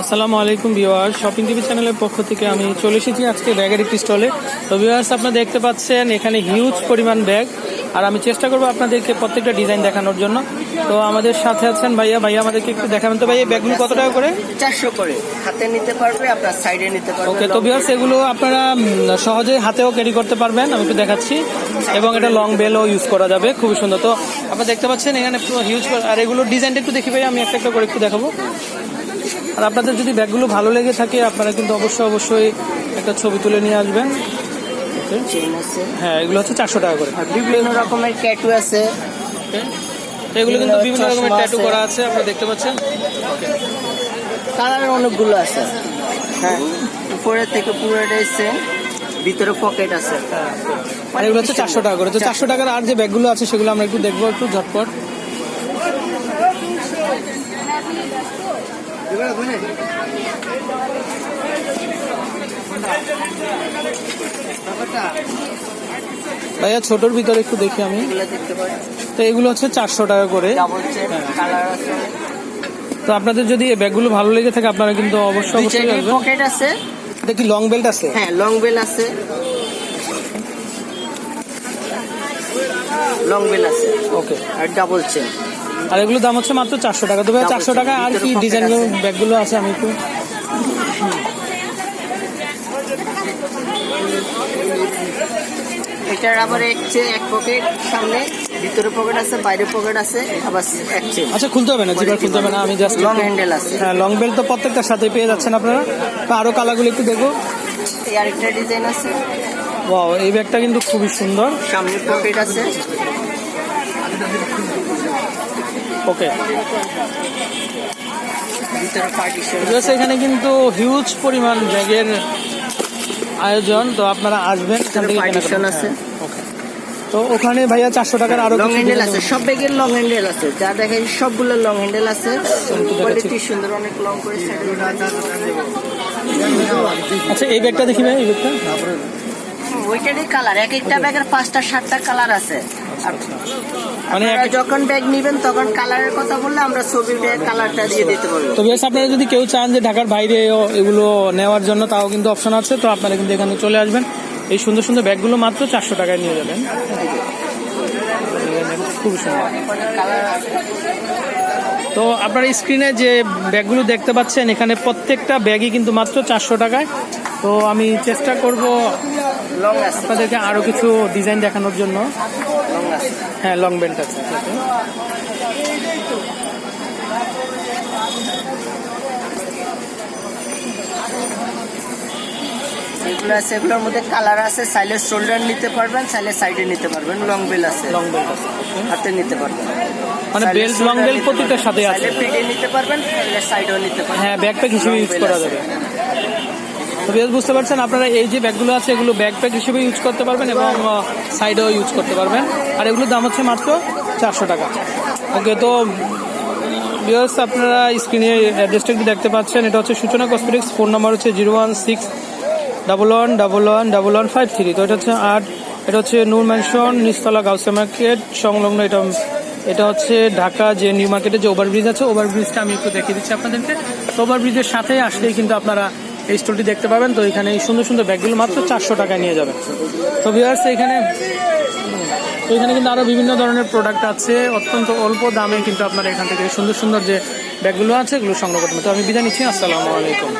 আসসালামু আলাইকুম viewers. Shopping TV চ্যানেলের পক্ষ থেকে আমি চলে এসেছি আজকে ব্যাগের একটি স্টলে। তো ভিউয়ার্স আপনারা দেখতে পাচ্ছেন এখানে হিউজ পরিমাণ ব্যাগ। আর আমি চেষ্টা করব আপনাদেরকে প্রত্যেকটা ডিজাইন দেখানোর জন্য। তো আমাদের সাথে আছেন ভাইয়া। ভাইয়া আমাদেরকে একটু দেখাবেন তো ভাইয়া ব্যাগগুলো কত টাকা করে? চারশো করে। হাতে নিতে পারবে আপনার সাইডে নিতে পারবে। ওকে তো ভিউয়ার্স এগুলো আপনারা সহজে হাতেও ক্যারি করতে পারবেন। আমি একটু দেখাচ্ছি। এবং এটা লং বেলও ইউজ করা যাবে। খুবই সুন্দর। তো আপনারা দেখতে পাচ্ছেন এখানে হিউজ আর এগুলোর ডিজাইনটা একটু দেখি ভাই আমি একটা একটা করে একটু দেখাবো। আর আপনাদের যদি ব্যাগগুলো ভালো লেগে থাকে আপনারা কিন্তু অবশ্যই অবশ্যই একটা ছবি তুলে নিয়ে আসবেন। হ্যাঁ এগুলো হচ্ছে চারশো টাকা করে। আর বিভিন্ন রকমের ট্যাটু আছে। এগুলো কিন্তু বিভিন্ন রকমের ট্যাটু করা আছে আপনারা দেখতে পাচ্ছেন? কালার অনেকগুলো আছে। হ্যাঁ উপরে থেকে পুরোটাই সেম ভিতরে পকেট আছে। আর এগুলো হচ্ছে চারশো টাকা করে। তো চারশো টাকার আর যে ব্যাগগুলো আছে সেগুলো আমরা একটু দেখব একটু ঝটপট। ভাইয়া ছোটোর ভিতরে একটু দেখি আমি। তো এগুলো হচ্ছে চারশো টাকা করে। তো আপনাদের যদি এই ব্যাগগুলো ভালো লেগে থাকে আপনারা কিন্তু অবশ্যই অবশ্যই পকেট আছে। কি লং বেল্ট আছে? হ্যাঁ লং বেল্ট আছে। লং বেল আছে। ওকে আর ডাবল চেন আর এগুলো দাম হচ্ছে মাত্র চারশো টাকা। তবে চারশো টাকা আর কি ডিজাইন ব্যাগগুলো আছে আমি একটু এটার আবার এক চেন এক পকেট সামনে। ভিতরে পকেট আছে বাইরে পকেট আছে আবার এক চেন আচ্ছা খুলতে হবে না জিপার খুলতে হবে না আমি জাস্ট লং হ্যান্ডেল আছে। হ্যাঁ লং বেল্ট তো প্রত্যেকটার সাথে পেয়ে যাচ্ছেন আপনারা। তো আরও কালারগুলো একটু দেখব। এই আরেকটা ডিজাইন আছে। ওয়াও এই ব্যাগটা কিন্তু খুবই সুন্দর। সামনে পকেট আছে। ওকে। এখানে কিন্তু হিউজ পরিমাণ ব্যাগের আয়োজন তো আপনারা আসবেন এখান থেকে পার্টিশন আছে. তো ওখানে ভাইয়া চারশো টাকার আরও লং হ্যান্ডেল আছে সব ব্যাগের লং হ্যান্ডেল আছে। যা দেখেন সবগুলো লং হ্যান্ডেল আছে। কোয়ালিটি সুন্দর অনেক লং করে আচ্ছা এই ব্যাগটা দেখি ভাই এই ব্যাগটা? ওইটারই কালার এক একটা ব্যাগের পাঁচটা সাতটা কালার আছে। মানে যখন ব্যাগ নিবেন তখন কালারের কথা বললে আমরা ছবি ব্যাগ কালারটা দিয়ে দিতে পারব। তো বেশ আপনারা যদি কেউ চান যে ঢাকার বাইরে এগুলো নেওয়ার জন্য তাও কিন্তু অপশন আছে। তো আপনারা কিন্তু এখানে চলে আসবেন। এই সুন্দর সুন্দর ব্যাগগুলো মাত্র চারশো টাকায় নিয়ে যাবেন। খুব সুন্দর। তো আপনারা স্ক্রিনে যে ব্যাগগুলো দেখতে পাচ্ছেন এখানে প্রত্যেকটা ব্যাগই কিন্তু মাত্র চারশো টাকায়। তো আমি চেষ্টা করব আপনাদেরকে আরও কিছু ডিজাইন দেখানোর জন্য। হ্যাঁ লং বেল্ট আছে এগুলো আছে এগুলোর মধ্যে কালার আছে সাইলের শোল্ডার নিতে পারবেন সাইলের সাইডে নিতে পারবেন লং বেল আছে। লং বেল্ট আছে হাতে নিতে পারবেন। মানে বেল্ট লং বেল্ট প্রত্যেকটার সাথে আছে। পেটে নিতে পারবেন সাইডেও নিতে পারবেন। হ্যাঁ ব্যাকপ্যাক হিসেবে ইউজ করা যাবে বুঝতে পারছেন, আপনারা এই যে ব্যাগগুলো আছে, এগুলো ব্যাকপ্যাক হিসেবে ইউজ করতে পারবেন এবং সাইডেও ইউজ করতে পারবেন। আর এগুলোর দাম হচ্ছে মাত্র চারশো টাকা। ওকে তো বিয়ার্স আপনারা স্ক্রিনে অ্যাড্রেসটা একটু দেখতে পাচ্ছেন। এটা হচ্ছে সূচনা কসমেটিক্স ফোন নাম্বার হচ্ছে zero one six double one double one double one five three তো এটা হচ্ছে আট, এটা হচ্ছে নূর ম্যানশন নিস্তলা গাউসে মার্কেট সংলগ্ন এটা এটা হচ্ছে ঢাকা যে নিউ মার্কেটে যে ওভারব্রিজ আছে ওভারব্রিজটা আমি একটু দেখিয়ে দিচ্ছি আপনাদেরকে। ওভারব্রিজের সাথে আসলেই কিন্তু আপনারা এই স্টলটি দেখতে পাবেন। তো এখানে এই সুন্দর সুন্দর ব্যাগগুলো মাত্র চারশো টাকায় নিয়ে যাবেন। তো ভিউয়ার্স এখানে তো এখানে কিন্তু আরও বিভিন্ন ধরনের প্রোডাক্ট আছে। অত্যন্ত অল্প দামে কিন্তু আপনারা এখান থেকে সুন্দর সুন্দর যে ব্যাগগুলো আছে, এগুলো সংগ্রহ করতে। তো আমি বিদায় নিচ্ছি। আসসালামু আলাইকুম।